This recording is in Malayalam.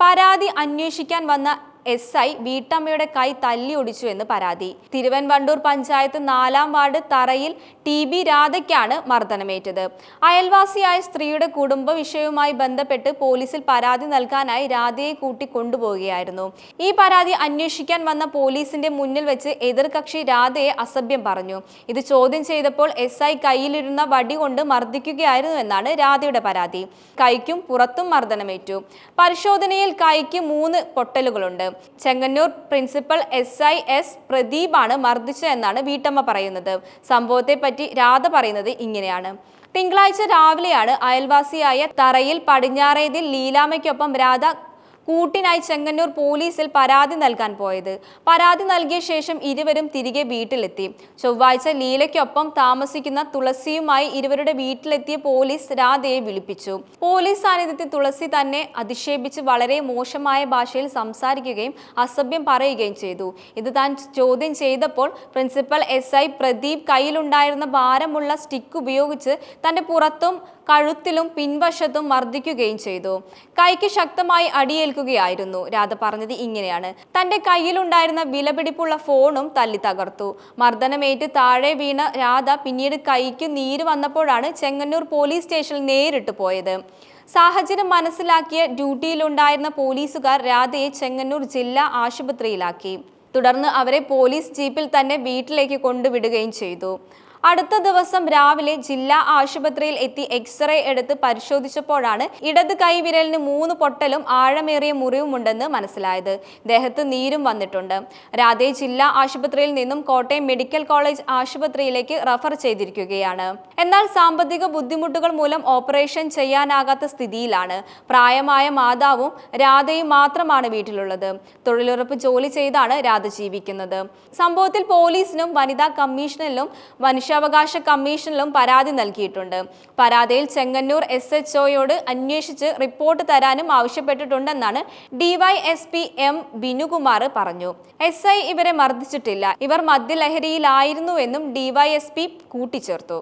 പരാതി അന്വേഷിക്കാൻ വന്ന എസ് ഐ വീട്ടമ്മയുടെ കൈ തല്ലി ഒടിച്ചു എന്ന് പരാതി. തിരുവൻവണ്ടൂർ പഞ്ചായത്ത് നാലാം വാർഡ് തറയിൽ ടി ബി രാധയ്ക്കാണ് മർദ്ദനമേറ്റത്. അയൽവാസിയായ സ്ത്രീയുടെ കുടുംബ വിഷയവുമായി ബന്ധപ്പെട്ട് പോലീസിൽ പരാതി നൽകാനായി രാധയെ കൂട്ടി കൊണ്ടുപോവുകയായിരുന്നു. ഈ പരാതി അന്വേഷിക്കാൻ വന്ന പോലീസിന്റെ മുന്നിൽ വെച്ച് എതിർകക്ഷി രാധയെ അസഭ്യം പറഞ്ഞു. ഇത് ചോദ്യം ചെയ്തപ്പോൾ എസ് ഐ കയ്യിലിരുന്ന വടി കൊണ്ട് മർദ്ദിക്കുകയായിരുന്നു എന്നാണ് രാധയുടെ പരാതി. കൈക്കും പുറത്തും മർദ്ദനമേറ്റു. പരിശോധനയിൽ കൈക്ക് മൂന്ന് പൊട്ടലുകളുണ്ട്. Chengannur principal S I S പ്രദീപാണ് മർദ്ദിച്ചതെന്നാണ് വീട്ടമ്മ പറയുന്നത്. സംഭവത്തെപ്പറ്റി രാധ പറയുന്നത് ഇങ്ങനെയാണ്. തിങ്കളാഴ്ച രാവിലെയാണ് അയൽവാസിയായ തറയിൽ പടിഞ്ഞാറേതിൽ ലീലാമയ്ക്കൊപ്പം രാധ കൂട്ടിനായി ചെങ്ങന്നൂർ പോലീസിൽ പരാതി നൽകാൻ പോയത്. പരാതി നൽകിയ ശേഷം ഇരുവരും തിരികെ വീട്ടിലെത്തി. ചൊവ്വാഴ്ച ലീലയ്ക്കൊപ്പം താമസിക്കുന്ന തുളസിയുമായി ഇരുവരുടെ വീട്ടിലെത്തിയ പോലീസ് രാധയെ വിളിപ്പിച്ചു. പോലീസ് സാന്നിധ്യത്തിൽ തുളസി തന്നെ അധിക്ഷേപിച്ച് വളരെ മോശമായ ഭാഷയിൽ സംസാരിക്കുകയും അസഭ്യം പറയുകയും ചെയ്തു. ഇത് താൻ ചോദ്യം ചെയ്തപ്പോൾ പ്രിൻസിപ്പൽ എസ് ഐ പ്രദീപ് കയ്യിലുണ്ടായിരുന്ന ഭാരമുള്ള സ്റ്റിക്ക് ഉപയോഗിച്ച് തന്റെ പുറത്തും കഴുത്തിലും പിൻവശത്തും മർദ്ദിക്കുകയും ചെയ്തു. കൈക്ക് ശക്തമായി അടിയേൽക്കുകയായിരുന്നു രാധ പറഞ്ഞത് ഇങ്ങനെയാണ്. തന്റെ കയ്യിലുണ്ടായിരുന്ന വിലപിടിപ്പുള്ള ഫോണും തല്ലി തകർത്തു. മർദ്ദനമേറ്റ് താഴെ വീണ രാധ പിന്നീട് കൈക്ക് നീര് വന്നപ്പോഴാണ് ചെങ്ങന്നൂർ പോലീസ് സ്റ്റേഷനിൽ നേരിട്ട് പോയത്. സാഹചര്യം മനസ്സിലാക്കിയ ഡ്യൂട്ടിയിലുണ്ടായിരുന്ന പോലീസുകാർ രാധയെ ചെങ്ങന്നൂർ ജില്ലാ ആശുപത്രിയിലാക്കി. തുടർന്ന് അവരെ പോലീസ് ജീപ്പിൽ തന്നെ വീട്ടിലേക്ക് കൊണ്ടുവിടുകയും ചെയ്തു. അടുത്ത ദിവസം രാവിലെ ജില്ലാ ആശുപത്രിയിൽ എത്തി എക്സ്റേ എടുത്ത് പരിശോധിച്ചപ്പോഴാണ് ഇടത് കൈവിരലിന് മൂന്ന് പൊട്ടലും ആഴമേറിയ മുറിവും ഉണ്ടെന്ന് മനസ്സിലായത്. ദേഹത്ത് നീരും വന്നിട്ടുണ്ട്. രാധയെ ജില്ലാ ആശുപത്രിയിൽ നിന്നും കോട്ടയം മെഡിക്കൽ കോളേജ് ആശുപത്രിയിലേക്ക് റഫർ ചെയ്തിരിക്കുകയാണ്. എന്നാൽ സാമ്പത്തിക ബുദ്ധിമുട്ടുകൾ മൂലം ഓപ്പറേഷൻ ചെയ്യാനാകാത്ത സ്ഥിതിയിലാണ്. പ്രായമായ മാതാവും രാധയും മാത്രമാണ് വീട്ടിലുള്ളത്. തൊഴിലുറപ്പ് ജോലി ചെയ്താണ് രാധ ജീവിക്കുന്നത്. സംഭവത്തിൽ പോലീസിനും വനിതാ കമ്മീഷനിലും മനുഷ്യാവകാശ കമ്മീഷനിലും പരാതി നൽകിയിട്ടുണ്ട്. പരാതിയിൽ ചെങ്ങന്നൂർ എസ് എച്ച് ഒയോട് അന്വേഷിച്ച് റിപ്പോർട്ട് തരാനും ആവശ്യപ്പെട്ടിട്ടുണ്ടെന്നാണ് ഡിവൈഎസ്പി എം ബിനുകുമാർ പറഞ്ഞു. എസ് ഐ ഇവരെ മർദ്ദിച്ചിട്ടില്ല. ഇവർ മദ്യലഹരിയിലായിരുന്നുവെന്നും ഡിവൈഎസ്പി കൂട്ടിച്ചേർത്തു.